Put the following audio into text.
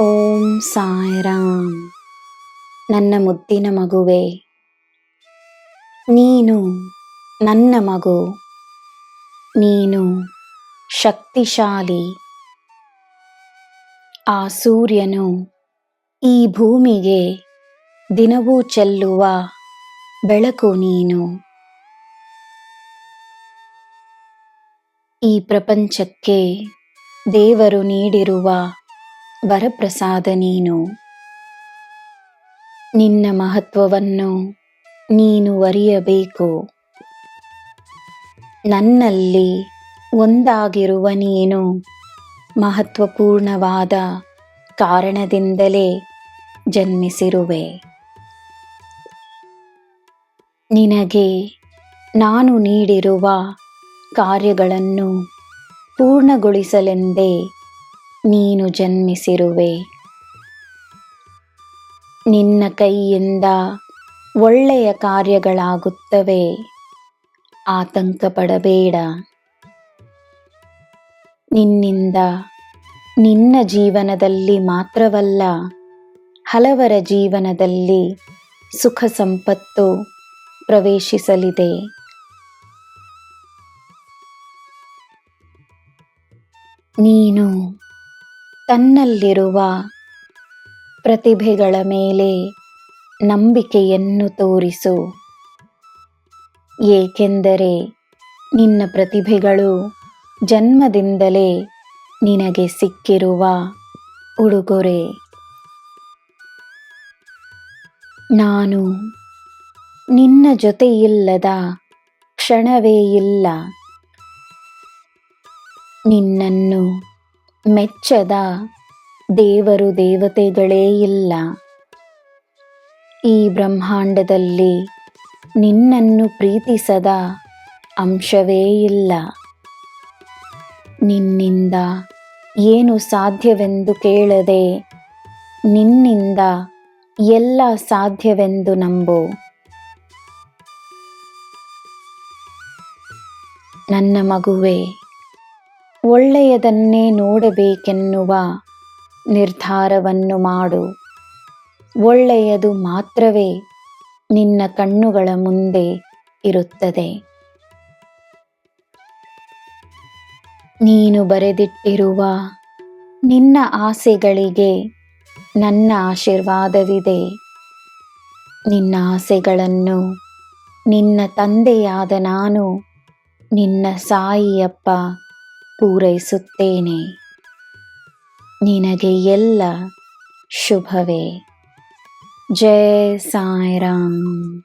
ಓಂ ಸಾಯಿರಾಮ್. ನನ್ನ ಮುದ್ದಿನ ಮಗುವೆ. ನೀನು ನನ್ನ ಮಗು. ನೀನು ಶಕ್ತಿಶಾಲಿ. ಆ ಸೂರ್ಯನು ಈ ಭೂಮಿಗೆ ದಿನವೂ ಚೆಲ್ಲುವ ಬೆಳಕು ನೀನು. ಈ ಪ್ರಪಂಚಕ್ಕೆ ದೇವರು ನೀಡಿರುವ ವರಪ್ರಸಾದ ನೀನು. ನಿನ್ನ ಮಹತ್ವವನ್ನು ನೀನು ಅರಿಯಬೇಕು. ನನ್ನಲ್ಲಿ ಒಂದಾಗಿರುವ ನೀನು ಮಹತ್ವಪೂರ್ಣವಾದ ಕಾರಣದಿಂದಲೇ ಜನ್ಮಿಸಿರುವೆ. ನಿನಗೆ ನಾನು ನೀಡಿರುವ ಕಾರ್ಯಗಳನ್ನು ಪೂರ್ಣಗೊಳಿಸಲೆಂದೇ ನೀನು ಜನ್ಮಿಸಿರುವೆ. ನಿನ್ನ ಕೈಯಿಂದ ಒಳ್ಳೆಯ ಕಾರ್ಯಗಳಾಗುತ್ತವೆ. ಆತಂಕ ಪಡಬೇಡ ನಿನ್ನಿಂದ ನಿನ್ನ ಜೀವನದಲ್ಲಿ ಮಾತ್ರವಲ್ಲ, ಹಲವರ ಜೀವನದಲ್ಲಿ ಸುಖ ಸಂಪತ್ತು ಪ್ರವೇಶಿಸಲಿದೆ. ನೀನು ತನ್ನಲ್ಲಿರುವ ಪ್ರತಿಭೆಗಳ ಮೇಲೆ ನಂಬಿಕೆಯನ್ನು ತೋರಿಸು. ಏಕೆಂದರೆ ನಿನ್ನ ಪ್ರತಿಭೆಗಳು ಜನ್ಮದಿಂದಲೇ ನಿನಗೆ ಸಿಕ್ಕಿರುವ ಉಡುಗೊರೆ. ನಾನು ನಿನ್ನ ಜೊತೆಯಿಲ್ಲದ ಕ್ಷಣವೇ ಇಲ್ಲ. ನಿನ್ನನ್ನು ಮೆಚ್ಚದ ದೇವರು ದೇವತೆಗಳೇ ಇಲ್ಲ. ಈ ಬ್ರಹ್ಮಾಂಡದಲ್ಲಿ ನಿನ್ನನ್ನು ಪ್ರೀತಿಸದ ಅಂಶವೇ ಇಲ್ಲ. ನಿನ್ನಿಂದ ಏನು ಸಾಧ್ಯವೆಂದು ಕೇಳದೆ ನಿನ್ನಿಂದ ಎಲ್ಲ ಸಾಧ್ಯವೆಂದು ನಂಬು. ನನ್ನ ಮಗುವೆ ಒಳ್ಳೆಯದನ್ನೇ ನೋಡಬೇಕೆನ್ನುವ ನಿರ್ಧಾರವನ್ನು ಮಾಡು. ಒಳ್ಳೆಯದು ಮಾತ್ರವೇ ನಿನ್ನ ಕಣ್ಣುಗಳ ಮುಂದೆ ಇರುತ್ತದೆ. ನೀನು ಬರೆದಿಟ್ಟಿರುವ ನಿನ್ನ ಆಸೆಗಳಿಗೆ ನನ್ನ ಆಶೀರ್ವಾದವಿದೆ. ನಿನ್ನ ಆಸೆಗಳನ್ನು ನಿನ್ನ ತಂದೆಯಾದ ನಾನು ನಿನ್ನ ಸಾಯಿಯಪ್ಪ ಪೂರೈಸುತ್ತೇನೆ. ನಿನಗೆ ಎಲ್ಲ ಶುಭವೇ. ಜಯ ಸಾಯಿರಾಮ್.